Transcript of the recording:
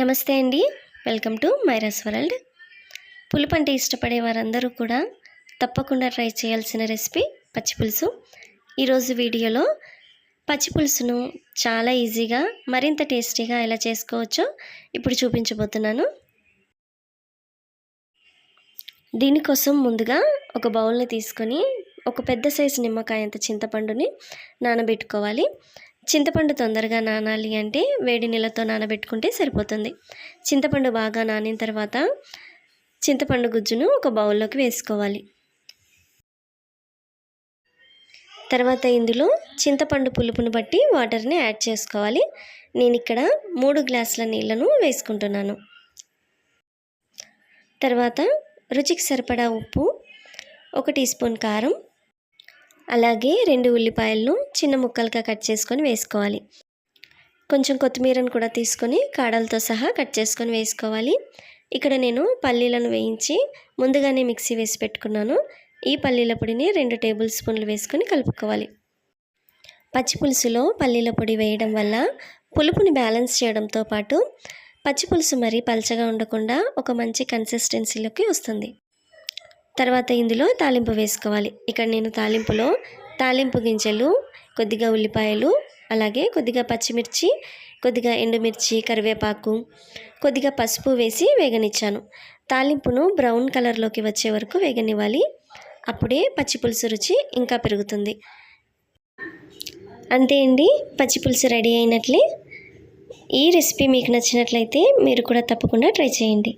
నమస్తే అండి. Welcome to Myra's world. పులుపు అంటే ఇష్టపడే వారందరూ కూడా తప్పకుండా ట్రై చేయాల్సిన రెసిపీ పచ్చిపులుసు ఈరోజు వీడియోలో పచ్చిపులుసును చాలా ఈజీగా మరింత టేస్టీగా ఎలా చేసుకోవచ్చో ఇప్పుడు చూపించబోతున్నాను. దీనికోసం ముందుగా ఒక బౌల్ని తీసుకొని ఒక పెద్ద సైజు నిమ్మకాయ అంత చింతపండుని నానబెట్టుకోవాలి. చింతపండు తొందరగా నానాలి అంటే వేడి నీళ్ళతో నానబెట్టుకుంటే సరిపోతుంది. చింతపండు బాగా నానిన తర్వాత చింతపండు గుజ్జును ఒక బౌల్లోకి వేసుకోవాలి. తర్వాత ఇందులో చింతపండు పులుపును బట్టి వాటర్ని యాడ్ చేసుకోవాలి. నేను ఇక్కడ మూడు గ్లాసుల నీళ్ళను వేసుకుంటున్నాను. తర్వాత రుచికి సరిపడా ఉప్పు ఒక టీ స్పూన్ కారం అలాగే రెండు ఉల్లిపాయలను చిన్న ముక్కలుగా కట్ చేసుకొని వేసుకోవాలి. కొంచెం కొత్తిమీరను కూడా తీసుకొని కాడలతో సహా కట్ చేసుకొని వేసుకోవాలి. ఇక్కడ నేను పల్లీలను వేయించి ముందుగానే మిక్సీ వేసి పెట్టుకున్నాను. ఈ పల్లీల పొడిని రెండు టేబుల్ స్పూన్లు వేసుకొని కలుపుకోవాలి. పచ్చి పులుసులో పల్లీల పొడి వేయడం వల్ల పులుపుని బ్యాలెన్స్ చేయడంతో పాటు పచ్చి పులుసు మరీ పలచగా ఉండకుండా ఒక మంచి కన్సిస్టెన్సీలోకి వస్తుంది. తర్వాత ఇందులో తాలింపు వేసుకోవాలి. ఇక్కడ నేను తాలింపులో తాలింపు గింజలు కొద్దిగా ఉల్లిపాయలు అలాగే కొద్దిగా పచ్చిమిర్చి కొద్దిగా ఎండుమిర్చి కరివేపాకు కొద్దిగా పసుపు వేసి వేగనిచ్చాను. తాలింపును బ్రౌన్ కలర్లోకి వచ్చే వరకు వేగనివ్వాలి. అప్పుడే పచ్చి పులుసు రుచి ఇంకా పెరుగుతుంది. అంతే అండి పచ్చి పులుసు రెడీ అయినట్లే. ఈ రెసిపీ మీకు నచ్చినట్లయితే మీరు కూడా తప్పకుండా ట్రై చేయండి.